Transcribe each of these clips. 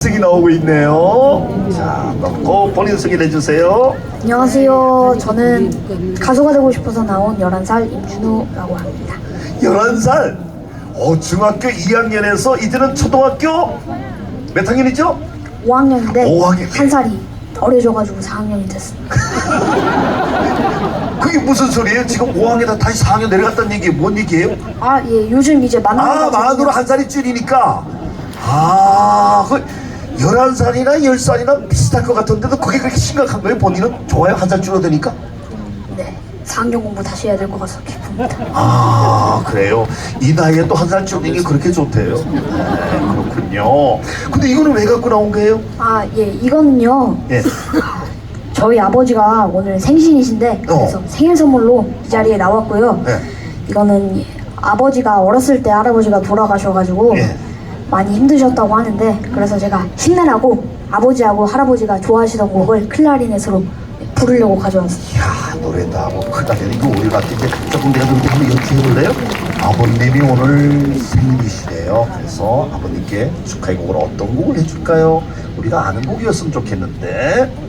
승이 나오고 있네요. 자, 넣고 본인 소개해 주세요. 안녕하세요. 저는 가수가 되고 싶어서 나온 11살 임준우라고 합니다. 11살. 어, 중학교 2학년에서 이제는 초등학교 몇 학년이죠? 5학년인데 오 학년. 한 살이 어려져가지고 4학년이 됐습니다. 그게 무슨 소리예요? 지금 5학년에다 다시 4학년 내려갔다는 얘기 뭔 얘기예요? 아, 예, 요즘 이제 만나는 아, 만으로 한 살이 줄이니까. 아, 그 11살이나 10살이나 비슷할 것 같은데도 그게 그렇게 심각한 거예요? 본인은? 좋아요? 한 살 줄어드니까? 네, 4학년 공부 다시 해야 될 것 같아서 기쁩니다. 아 그래요? 이 나이에 또 한 살 줄이는 게 그렇게 좋대요? 네, 그렇군요. 근데 이거는 왜 갖고 나온 거예요? 아, 예, 이거는요. 예. 저희 아버지가 오늘 생신이신데 그래서 어. 생일 선물로 이 자리에 나왔고요. 네. 이거는 아버지가 어렸을 때 할아버지가 돌아가셔가지고 예. 많이 힘드셨다고 하는데 그래서 제가 힘내라고 아버지하고 할아버지가 좋아하시던 곡을 클라리넷으로 부르려고 가져왔습니다. 이야 노래다 뭐 크다면 이거 우리 같은데 조금 내가 그렇게 한번 연주해 볼래요? 아버님이 오늘 생일이시래요. 그래서 아버님께 축하의 곡을 어떤 곡을 해줄까요? 우리가 아는 곡이었으면 좋겠는데.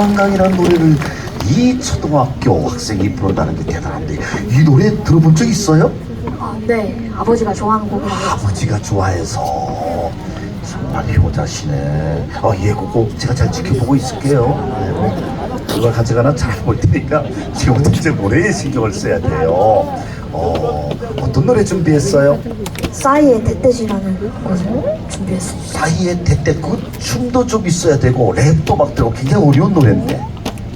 젖은 도망강이라는 노래를 이 초등학교 학생이 부른다는 게 대단한데 이 노래 들어본 적 있어요? 아, 네, 아버지가 좋아하는 곡이라고 아버지가 좋아해서 정말 효자시네. 어, 예, 그거 제가 잘 지켜보고 있을게요. 네. 그걸 가져가나 잘 볼 테니까 지금부터 이제 노래에 신경을 써야 돼요. 어, 어떤 노래 준비했어요? 싸이의 tettet이라는 것을 준비했습니다. 사이에 대때 그 춤도 좀 있어야 되고 랩도 막 들고 굉장히 어려운 노래인데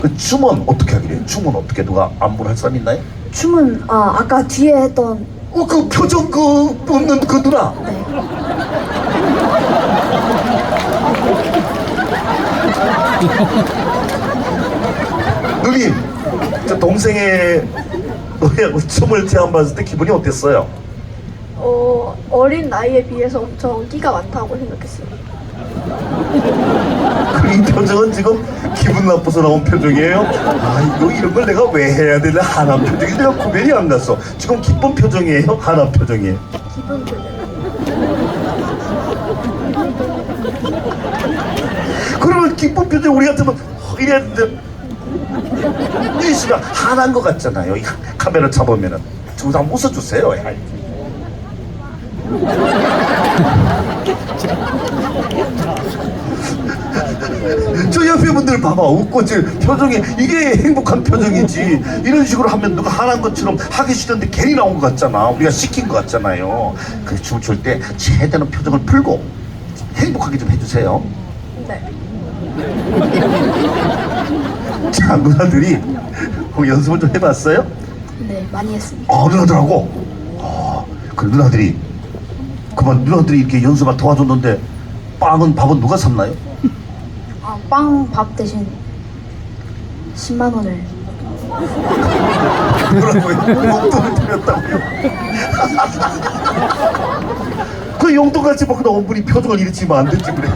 그 춤은 어떻게 하기로 춤은 어떻게 누가 안무를 할 사람 있나요? 춤은 아, 아까 뒤에 했던 어, 그 표정 그 없는 그 누나 저 동생의 노래하고 춤을 제안 받았을 때 기분이 어땠어요? 어, 어린 나이에 비해서 엄청 끼가 많다고 생각했어요. 그이 표정은 지금 기분 나빠서 나온 표정이에요? 아 이거 이런 걸 내가 왜 해야 되나 하나 표정이 내가 구별이 안 갔어 지금 기쁜 표정이에요? 하나 표정이에요? 기분 표정. 그러면 기쁜 표정 우리 같으면 어, 이래야 되는데 이 씨가 화난 것 같잖아요. 이 카메라 잡으면은. 저 한번 웃어주세요. 야. 저 옆에 분들 봐봐. 웃고 지금 표정이 이게 행복한 표정이지. 이런 식으로 하면 누가 화난 것처럼 하기 싫은데 괜히 나온 것 같잖아. 우리가 시킨 것 같잖아요. 그 춤을 출 때 최대한 표정을 풀고 좀 행복하게 좀 해주세요. 네. 자 누나들이 그 연습을 좀 해봤어요? 네, 많이 했습니다. 아 누나들하고 아, 그 누나들이 그만 누나들이 이렇게 연습을 도와줬는데 빵은 밥은 누가 샀나요? 아, 빵 밥 대신 10만 원을 뭐라고요? 용돈을 드렸다고요? 그 용돈같이 먹고 나온 분이 표정을 일으키면 안 되지 그래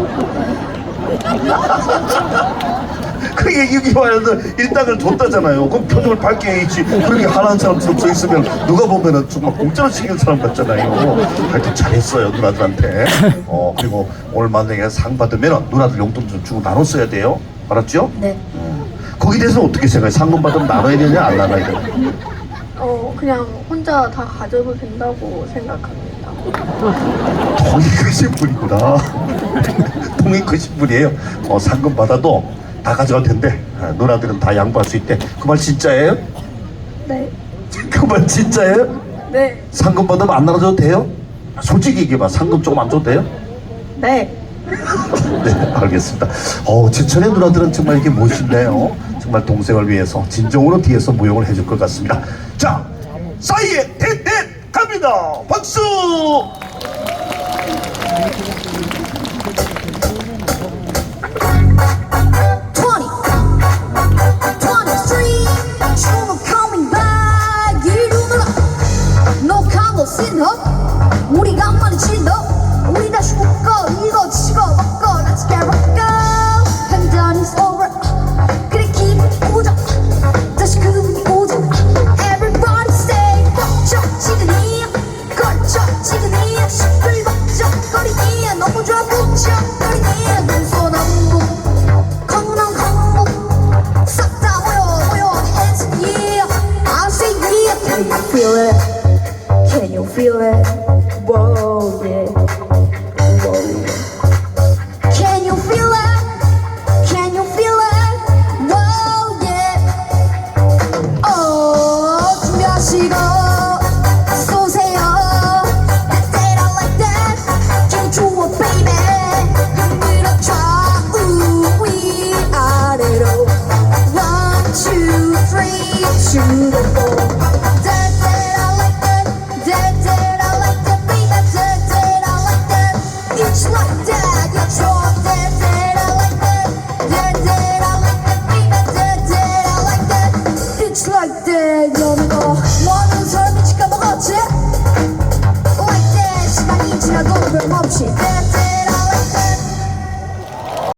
그 얘기 말해서 일당을 줬다잖아요 그럼 표정을 밝게 해야지 그렇게 하나는 사람처럼 서 있으면 누가 보면은 정말 공짜로 챙긴 사람 같잖아요 하여튼 잘했어요 누나들한테 어 그리고 오늘 만약에 상 받으면 누나들 용돈 좀 주고 나눠 써야 돼요 알았죠? 네, 거기에 대해서 어떻게 생각해? 상금 받으면 나눠야 되냐 안 나눠야 되냐? 어, 그냥 혼자 다 가져도 된다고 생각합니다. 통이 크신 분이구나. 통이 크신 분이에요. 어, 상금 받아도 다 가져갈 텐데 아, 누나들은 다 양보할 수 있대. 그 말 진짜예요? 네. 그 말 진짜예요? 네. 상금 받으면 안 나눠줘도 돼요? 솔직히 얘기해봐. 상금 조금 안 줘도 돼요? 네. 네, 알겠습니다. 어, 지천의 누나들은 정말 이게 멋있네요. 어? 정말 동생을 위해서 진정으로 뒤에서 무용을 해줄 것 같습니다. 자, 사이에 대대 갑니다. 박수! Whoa, yeah. Whoa. Can you feel it? Can you feel it? Oh yeah. Oh, 준비하시고 쏘세요. That's it, I like that. 좀 baby.